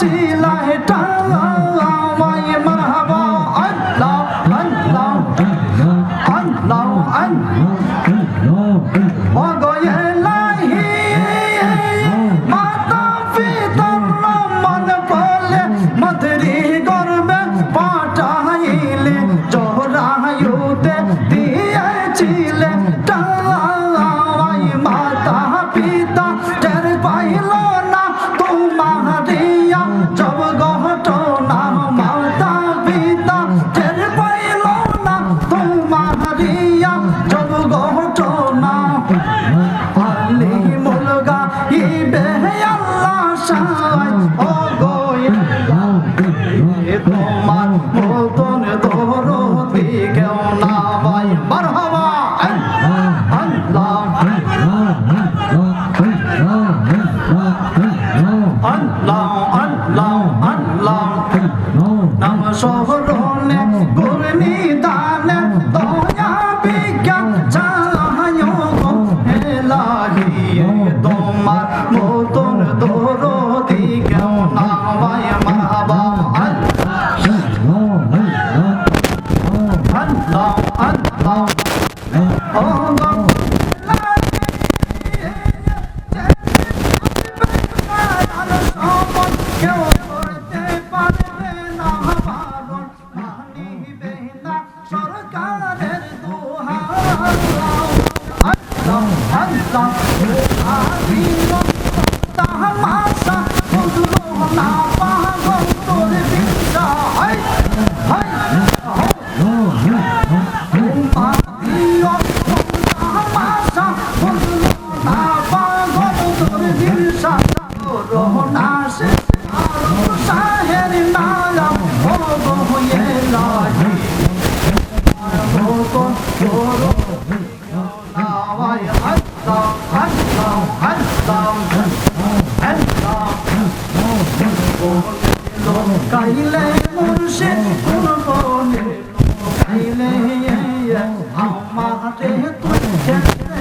起来 তাহার ভাষা বুঝলো না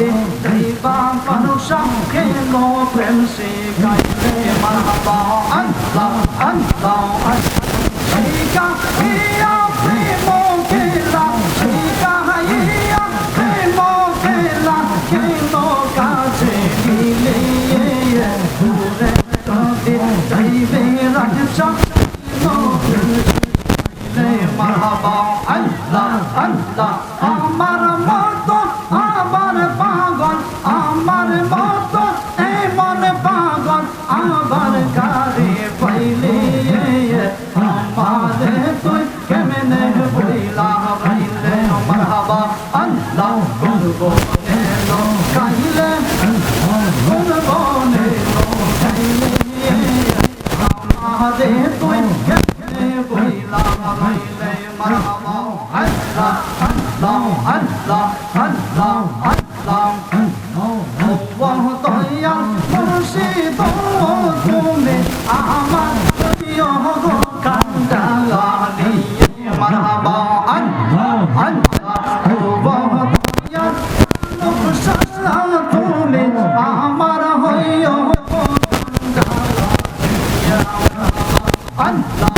te diva manusha ke ko prem se gaite marhaba allah allah shika hiya premo kela shika hiya premo kela kelo kache kile ye dure tate jaive raksha ko prem se marhaba allah allah พัน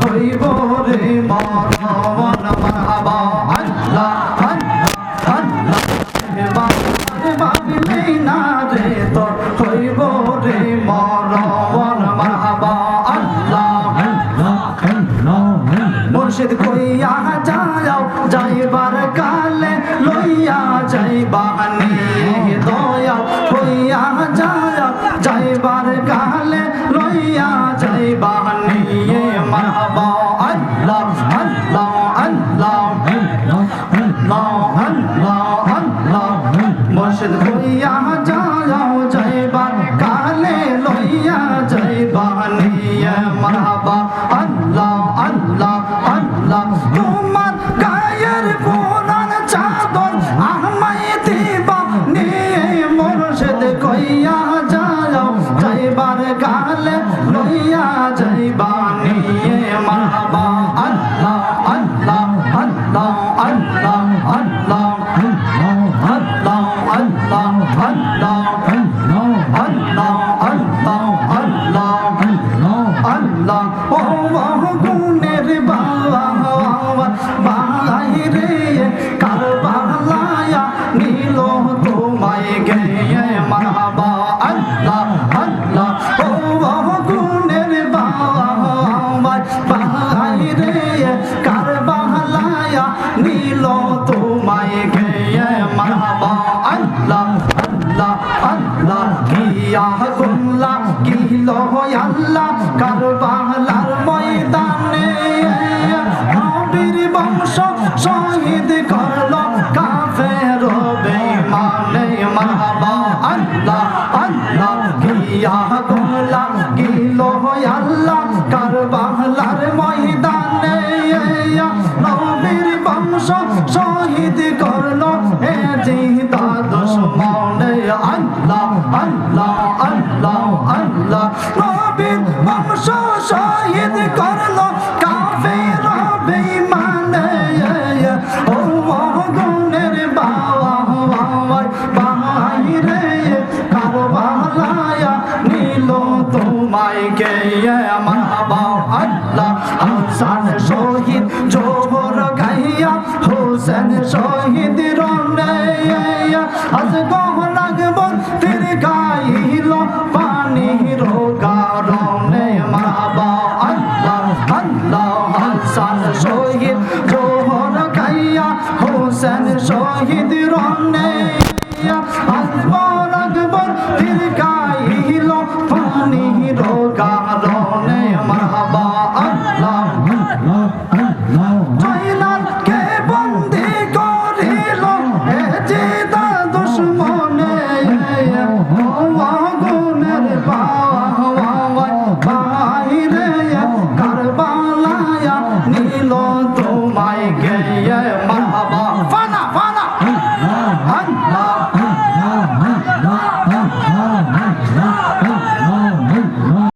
হইব রে মাধবন মাধবা আল্লাহ আল্লাহ ভাবিলে না রে তোর হইব রে মরবন মাধবা আল্লাহ। কইয়া যা 浪汉浪 আল্লাহ আল্লাহ, গিয়া গোলা গিলো আল্লাহ কারবালার ময়দানে। নবীর বংশ শহীদ করল, হে জিদা দশ মনে। আল্লাহ আল্লাহ আল্লাহ আল্লাহ, নবীর বংশ শহীদ করল কার আমার বাবা আল্লাহ আনসার শহীদ